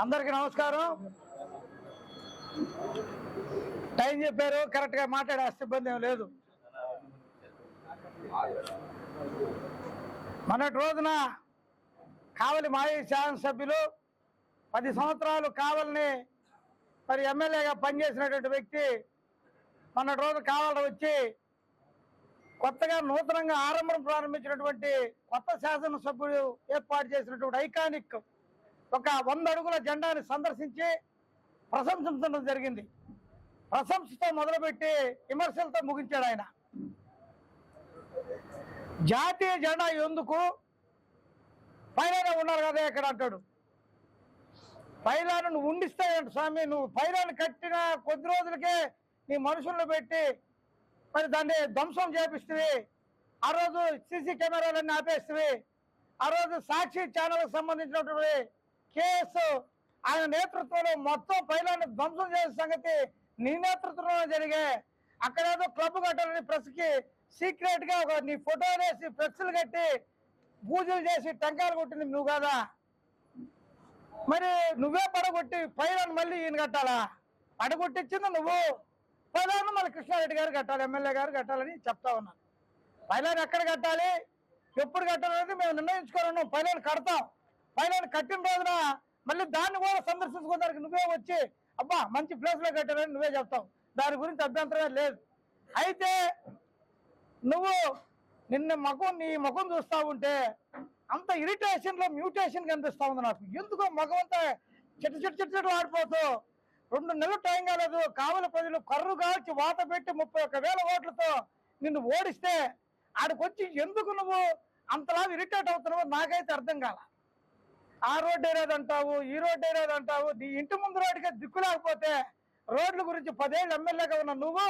అందరికి నమస్కారం. టైం చెప్పారు కరెక్ట్గా మాట్లాడే ఇబ్బంది ఏం లేదు. మొన్నటి రోజున కావలి మాజీ శాసనసభ్యులు పది సంవత్సరాలు కావలిని మరి ఎమ్మెల్యేగా పనిచేసినటువంటి వ్యక్తి మొన్నటి రోజు కావాలని వచ్చి కొత్తగా నూతనంగా ఆరంభం ప్రారంభించినటువంటి కొత్త శాసనసభ్యుడు ఏర్పాటు చేసినటువంటి ఐకానిక్ ఒక వంద అడుగుల జెండాని సందర్శించి ప్రశంసించడం జరిగింది. ప్రశంసతో మొదలుపెట్టి విమర్శలతో ముగించాడు ఆయన. జాతీయ జెండా ఎందుకు? పైలానే ఉన్నారు కదా ఇక్కడ అంటాడు. పైలాను నువ్వు ఉండిస్తాయంట స్వామి? నువ్వు పైలాను కట్టిన కొద్ది రోజులకే నీ మనుషులను పెట్టి మరి దాన్ని ధ్వంసం చేపిస్తుంది ఆ రోజు సీసీ కెమెరాలన్నీ ఆపేస్తుంది ఆ రోజు సాక్షి ఛానల్కి సంబంధించినటువంటి కేసు. ఆయన నేతృత్వంలో మొత్తం పైలాన్ని ధ్వంసం చేసే సంగతి నీ నేతృత్వంలో జరిగే. అక్కడేదో క్లబ్ కట్టాలని ప్రెస్కి సీక్రెట్గా ఒక నీ ఫోటో వేసి ప్రెస్లు కట్టి పూజలు చేసి టెంకాయలు కొట్టింది నువ్వు కదా? మరి నువ్వే పడగొట్టి పైలాన్ని మళ్ళీ ఈయన కట్టాలా? పడగొట్టించింది నువ్వు. పైలాన్ని మళ్ళీ కృష్ణారెడ్డి గారు కట్టాలి ఎమ్మెల్యే గారు కట్టాలని చెప్తా ఉన్నాను పైలాన్ని ఎక్కడ కట్టాలి? ఎప్పుడు కట్టాలనేది మేము నిర్ణయించుకోనున్నాం పైలాన్ని కడతాం. పైన కట్టిన రోజున మళ్ళీ దాన్ని కూడా సందర్శించుకోవడానికి నువ్వే వచ్చి అబ్బా మంచి ప్లేస్లో నువ్వే చెప్తావు. దాని గురించి అభ్యంతరమే లేదు. అయితే నువ్వు నిన్న ముఖం నీ ముఖం చూస్తా ఉంటే అంత ఇరిటేషన్లో మ్యూటేషన్ కనిపిస్తా ఉంది నాకు. ఎందుకో ముఖం అంతా చిట్ట చిట్ట చిట్ట చిట్ట ఆడిపోతూ రెండు నెలలు టైం కాలేదు. కావల ప్రజలు కర్రు కాల్చి వాత పెట్టి ముప్పై ఒక్క వేల ఓట్లతో నిన్ను ఓడిస్తే ఆడికొచ్చి ఎందుకు నువ్వు అంతలా ఇరిటేట్ అవుతున్నావో నాకైతే అర్థం కాల. ఆ రోడ్డు ఏరేది అంటావు? ఈ రోడ్డు ఏరేది అంటావు? నీ ఇంటి ముందు రోడ్డుకే దిక్కు లేకపోతే రోడ్ల గురించి పదేళ్ళు ఎమ్మెల్యేగా ఉన్న నువ్వు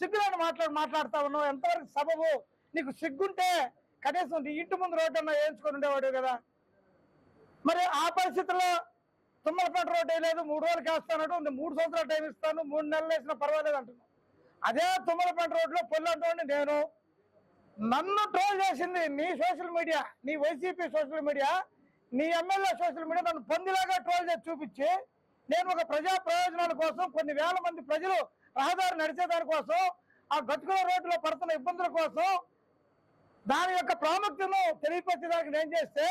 సిగ్గులను మాట్లాడి మాట్లాడతావు నువ్వు ఎంతవరకు సబబు? నీకు సిగ్గుంటే కనీసం నీ ఇంటి ముందు రోడ్డు అన్నా వేయించుకొని ఉండేవాడు కదా. మరి ఆ పరిస్థితుల్లో తుమ్మలపేట రోడ్డు వేయలేదు మూడు రోజులు వేస్తాను మూడు సంవత్సరాలు టైం ఇస్తాను మూడు నెలలు వేసినా పర్వాలేదు అంటున్నాను అదే తుమ్మలపేట రోడ్లో పొల్లంటోండి నేను. నన్ను ట్రోల్ చేసింది నీ సోషల్ మీడియా నీ వైసీపీ సోషల్ మీడియా. నీ ఎమ్మెల్యే సోషల్ మీడియా నన్ను పందిలాగా ట్రోల్ చేసి చూపించి నేను ఒక ప్రజా ప్రయోజనాల కోసం కొన్ని వేల మంది ప్రజలు రహదారి నడిచేదాని కోసం ఆ గతుకుల రోడ్డులో పడుతున్న ఇబ్బందుల కోసం దాని యొక్క ప్రాముఖ్యతను తెలియపరిచేదానికి నేను చేస్తే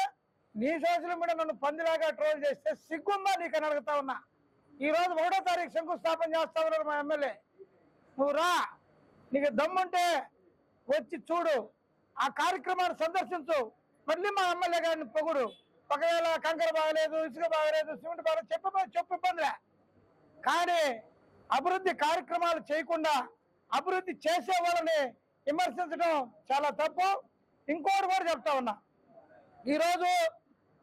నీ సోషల్ మీడియా నన్ను పందిలాగా ట్రోల్ చేస్తే సిగ్గుందా నీకు అని అడుగుతా ఉన్నా. ఈ రోజు ఒకటో తారీఖు శంకుస్థాపన చేస్తా ఉన్నారు మా ఎమ్మెల్యే. నువ్వు రా నీకు దమ్ముంటే వచ్చి చూడు ఆ కార్యక్రమాన్ని సందర్శించు మళ్ళీ మా ఎమ్మెల్యే గారిని పొగుడు. ఒకవేళ కంకర బాగలేదు ఇసుక బాగలేదు సిమెంట్ బాగలేదు చెప్ప చెప్పు ఇబ్బందిలే. కానీ అభివృద్ధి కార్యక్రమాలు చేయకుండా అభివృద్ధి చేసే వాళ్ళని విమర్శించడం చాలా తప్పు. ఇంకోటి కూడా చెప్తా ఉన్నా. ఈరోజు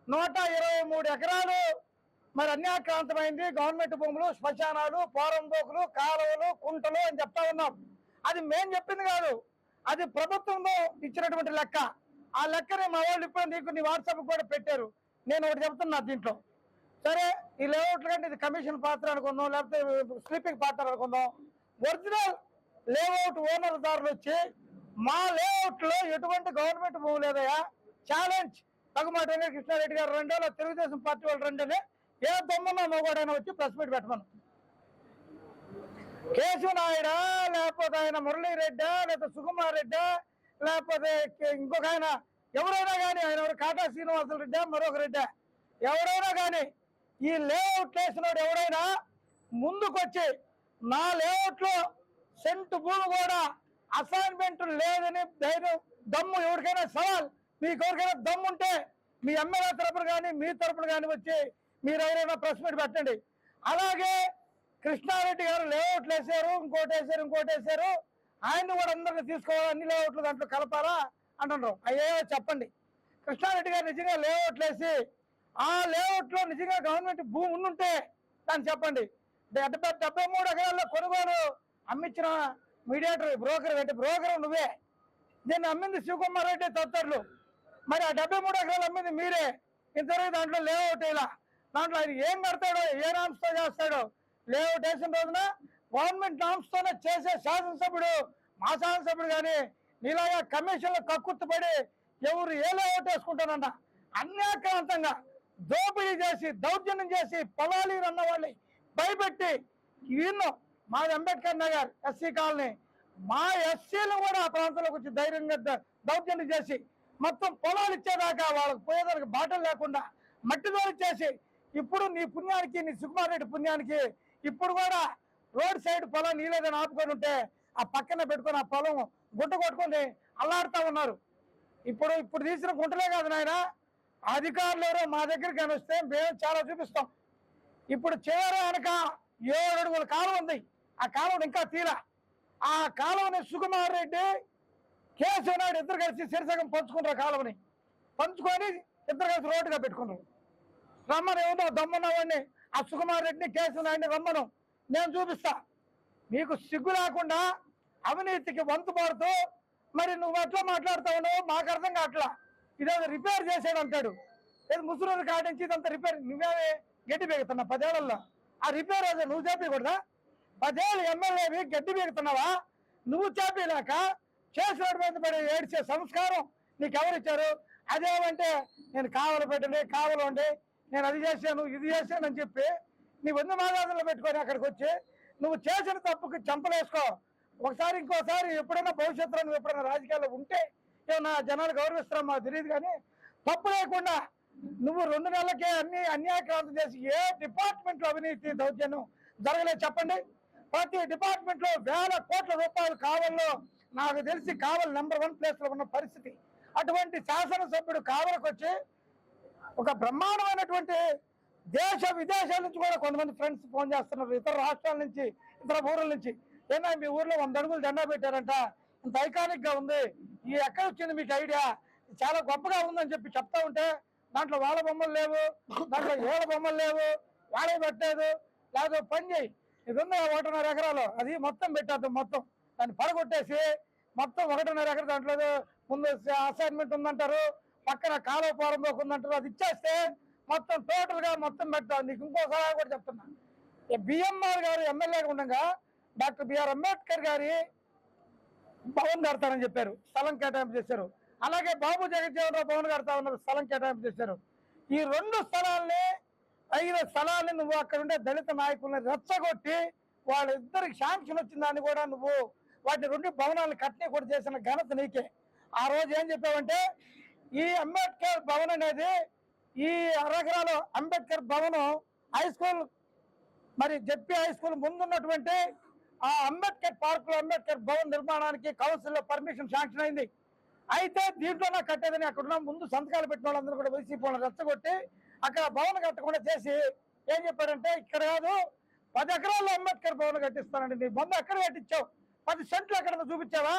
నూట ఇరవై మూడు ఎకరాలు మరి అన్యాక్రాంతమైంది. గవర్నమెంట్ భూములు శ్మశానాలు పోరంబోకులు కాలువలు కుంటలు అని చెప్తా ఉన్నాం. అది మేం చెప్పింది కాదు. అది ప్రభుత్వంలో ఇచ్చినటువంటి లెక్క. ఆ లెక్కనే మా వాళ్ళు ఇప్పుడు నీకు నీ వాట్సాప్ కూడా పెట్టారు. నేను ఒకటి చెప్తున్నా దీంట్లో. సరే ఈ లేఅవుట్లు కంటే ఇది కమిషన్ పాత్ర అనుకుందాం లేకపోతే స్లీపింగ్ పాత్ర అనుకుందాం. ఒరిజినల్ లేఅవుట్ ఓనర్ దారులు వచ్చి మా లేఅవుట్లో ఎటువంటి గవర్నమెంట్ భూమి లేదయా ఛాలెంజ్ తగుమాట కృష్ణారెడ్డి గారు రెండేళ్ళ తెలుగుదేశం పార్టీ వాళ్ళు రెండేనే ఏ దమ్మున్న మొగోడైనా వచ్చి ప్రెస్ మీట్ పెట్టమను. కేశవ నాయుడా లేకపోతే ఆయన మురళీరెడ్డా లేకపోతే సుకుమార్ రెడ్డా లేకపోతే ఇంకొక ఆయన ఎవరైనా కానీ ఆయన ఎవరు? కాటా శ్రీనివాసుల రెడ్డా మరొక రెడ్డా. ఎవరైనా కానీ ఈ లేఅవుట్ వేసినోడు ఎవరైనా ముందుకొచ్చి నా లేఅవుట్లో సెంటు సెంట్ భూమి కూడా అసైన్మెంట్ లేదని ధైర్యం దమ్ము ఎవరికైనా సవాల్. మీకు ఎవరికైనా దమ్ము ఉంటే మీ ఎమ్మెల్యే తరపున కానీ మీ తరపున కానీ వచ్చి మీరు ఎవరైనా ప్రెస్ మీట్ పెట్టండి. అలాగే కృష్ణారెడ్డి గారు లేఅవుట్లు వేసారు ఇంకోటి వేసారు ఇంకోటి వేసారు ఆయన్ని కూడా అందరిని తీసుకోవాలి అన్ని లేఅవుట్లు దాంట్లో కలపాలా అంటున్నారు అయ్యో చెప్పండి. కృష్ణారెడ్డి గారు నిజంగా లేఅవుట్లు వేసి ఆ లేఅవుట్లో నిజంగా గవర్నమెంట్ భూమి ఉండుంటే దాన్ని చెప్పండి. డెబ్బై డెబ్బై మూడు ఎకరాల్లో కొనుగోలు అమ్మించిన మీడియేటర్ బ్రోకర్ అంటే బ్రోకర్ నువ్వే. దీన్ని అమ్మింది శివకుమార్ రెడ్డి తదితరులు మరి ఆ డెబ్బై మూడు ఎకరాలు అమ్మింది మీరే. ఇంతవరకు దాంట్లో లేఅవుట్ ఇలా దాంట్లో ఆయన ఏం కడతాడో ఏ నామ్స్తో చేస్తాడో లేఅవుట్ వేసిన రోజున గవర్నమెంట్ నామ్స్ తోనే చేసే శాసనసభ్యుడు మా శాసనసభ్యుడు కానీ నీలాగా కమిషన్లు కక్కుర్తిపడి ఎవరు ఏ లేఅవుట్ వేసుకుంటానంట అన్యాక్రాంతంగా దోపిడీ చేసి దౌర్జన్యం చేసి పొలాలు అన్న వాళ్ళని భయపెట్టి వీళ్ళు మాది అంబేద్కర్ నగర్ ఎస్సీ కాలనీ మా ఎస్సీలు కూడా ఆ ప్రాంతంలోకి వచ్చి ధైర్యంగా దౌర్జన్యం చేసి మొత్తం పొలాలు ఇచ్చేదాకా వాళ్ళకి పోయేదానికి బాటలు లేకుండా మట్టి చేసి ఇప్పుడు నీ పుణ్యానికి నీ సుకుమార్ రెడ్డి పుణ్యానికి ఇప్పుడు కూడా రోడ్ సైడ్ పొలం నీలేదని ఆపుకొని ఉంటే ఆ పక్కన పెట్టుకొని ఆ పొలం గుంట కొట్టుకొని అల్లాడుతూ ఉన్నారు. ఇప్పుడు ఇప్పుడు తీసిన గుంటలే కాదు నాయన. అధికారులు ఎవరో మా దగ్గరికి అని వస్తే మేము చాలా చూపిస్తాం. ఇప్పుడు చివర అనక ఏడు అడుగుల కాలం ఉంది. ఆ కాలం ఇంకా తీరా. ఆ కాలువని సుకుమార్ రెడ్డి కేసు నాయుడు ఇద్దరు కలిసి సిరిసగం పంచుకుంటారు కాలువని. పంచుకొని ఇద్దరు కలిసి రోడ్డుగా పెట్టుకున్నారు. రమ్మను ఏమో దమ్మున్నవాడిని ఆ సుకుమార్ రెడ్డిని కేసు నాయుడిని రమ్మను. నేను చూపిస్తా. మీకు సిగ్గు లేకుండా అవినీతికి వంతు పడుతూ మరి నువ్వు ఎట్లా మాట్లాడుతా ఉన్నావు మాకు అర్థం కావట్లా. ఇదేదో రిపేర్ చేసేది అంటాడు. లేదు ముసురు కాటించి ఇదంతా రిపేర్ నువ్వేమే గడ్డి పెగుతున్నా పదేళ్ళలో. ఆ రిపేర్ అదే నువ్వు చేపించకూడదా పదేళ్ళు ఎమ్మెల్యేవి గడ్డి బీగుతున్నావా నువ్వు చేపలేక చేసినటువంటి పడి ఏడ్చే సంస్కారం నీకు అదేమంటే నేను కావలు పెట్టండి కావలు ఉండి నేను అది చేశాను ఇది చేశానని చెప్పి నీ వంద మాదాదులు పెట్టుకొని అక్కడికి వచ్చి నువ్వు చేసిన తప్పుకి చంపలేసుకో. ఒకసారి ఇంకోసారి ఎప్పుడైనా భవిష్యత్తులో నువ్వు ఎప్పుడైనా రాజకీయాల్లో ఉంటే ఏమన్నా జనాలు గౌరవిస్తాం మాకు తెలియదు కానీ తప్పు లేకుండా నువ్వు రెండు నెలలకే అన్ని అన్యాయక్రాంతం చేసి ఏ డిపార్ట్మెంట్లో అవినీతి దౌర్జన్యం జరగలేదు చెప్పండి. ప్రతి డిపార్ట్మెంట్లో వేల కోట్ల రూపాయలు కావల్లో నాకు తెలిసి కావల్ నెంబర్ వన్ ప్లేస్లో ఉన్న పరిస్థితి. అటువంటి శాసనసభ్యుడు కావలకు వచ్చి ఒక బ్రహ్మాండమైనటువంటి దేశ విదేశాల నుంచి కూడా కొంతమంది ఫ్రెండ్స్ ఫోన్ చేస్తున్నారు. ఇతర రాష్ట్రాల నుంచి ఇతర ఊర్ల నుంచి. ఏమైనా మీ ఊర్లో వంద అడుగులు జెండా పెట్టారంట. ఇంత ఐకానిక్గా ఉంది. ఈ ఎక్కడ వచ్చింది మీకు ఐడియా చాలా గొప్పగా ఉందని చెప్పి చెప్తా ఉంటే దాంట్లో వాళ్ళ బొమ్మలు లేవు దాంట్లో ఏళ్ళ బొమ్మలు లేవు వాళ్ళే పెట్టలేదు. లేదో పని చేయి ఇది ఉంది ఒకటిన్నర ఎకరాలు? అది మొత్తం పెట్టేద్దాం మొత్తం. దాన్ని పడగొట్టేసి మొత్తం ఒకటిన్నర ఎకర దాంట్లో ముందు అసైన్మెంట్ ఉందంటారు పక్కన కాలువ పోరంలోకి ఉందంటారు అది ఇచ్చేస్తే మొత్తం టోటల్గా మొత్తం పెడతాం. నీకు ఇంకో కూడా చెప్తున్నా. బిఎంఆర్ గారు ఎమ్మెల్యేగా ఉండగా డాక్టర్ బిఆర్ అంబేద్కర్ గారి భవన్ కడతారని చెప్పారు. స్థలం కేటాయింపు చేశారు. అలాగే బాబు జగజ్జీవనరావు భవన్ కడతా ఉన్నారు స్థలం కేటాయింపు చేశారు. ఈ రెండు స్థలాల్ని ఐదు స్థలాల్ని నువ్వు అక్కడ ఉండే దళిత నాయకుల్ని రెచ్చగొట్టి వాళ్ళిద్దరికి శాంక్షన్ వచ్చిందని కూడా నువ్వు వాటి రెండు భవనాలను కట్నీ కూడా చేసిన ఘనత నీకే. ఆ రోజు ఏం చెప్పావంటే ఈ అంబేద్కర్ భవన్ అనేది ఈ అరగరాలు అంబేద్కర్ భవనం హై స్కూల్ మరి జెడ్పీ హై స్కూల్ ముందున్నటువంటి ఆ అంబేద్కర్ పార్క్లో అంబేద్కర్ భవన్ నిర్మాణానికి కౌన్సిల్లో పర్మిషన్ శాంక్షన్ అయింది. అయితే దీంట్లోనే కట్టేదని అక్కడ ఉన్న ముందు సంతకాలు పెట్టిన వాళ్ళందరూ కూడా వైసీపీ వాళ్ళని రెచ్చగొట్టి అక్కడ భవన్ కట్టకుండా చేసి ఏం చెప్పారంటే ఇక్కడ కాదు పది ఎకరాల్లో అంబేద్కర్ భవన్ కట్టిస్తానండి. నీ బొమ్మ ఎక్కడ కట్టించావు? పది సెంట్లు ఎక్కడ చూపించావా?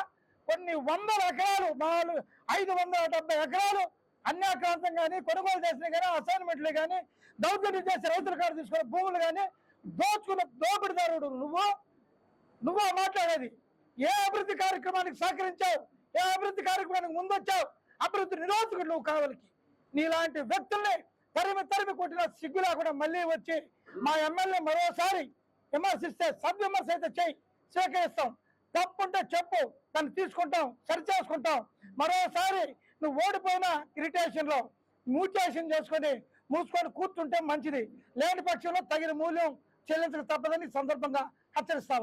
కొన్ని వందల ఎకరాలు నాలుగు ఐదు వందల డెబ్బై ఎకరాలు అన్యాక్రాంతం కానీ కొనుగోలు చేసిన కానీ అసైన్మెంట్లు కానీ దౌర్జన్యం చేసి రైతుల కాడ తీసుకున్న భూములు కానీ దోచుకున్న దోపిడిదారుడు నువ్వు. నువ్వు మాట్లాడేది. ఏ అభివృద్ధి కార్యక్రమానికి సహకరించావు? ఏ అభివృద్ధి కార్యక్రమానికి ముందొచ్చావు? అభివృద్ధి నిరోధకుడు నువ్వు కావాలికి. నీలాంటి వ్యక్తుల్ని తరిమి తరిమి కొట్టిన సిగ్గు లేకుండా మళ్ళీ వచ్చి మా ఎమ్మెల్యే మరోసారి విమర్శిస్తే సద్విమర్శ అయితే చెయ్యి. స్వీకరిస్తాం. తప్పుంటే చెప్పు. తను తీసుకుంటాం. సరి చేసుకుంటాం. మరోసారి నువ్వు ఓడిపోయిన ఇరిటేషన్లో మ్యూటేషన్ చేసుకొని మూసుకొని కూర్చుంటే మంచిది. లేని పక్షంలో తగిన మూల్యం చెల్లించక తప్పదని సందర్భంగా హెచ్చరిస్తా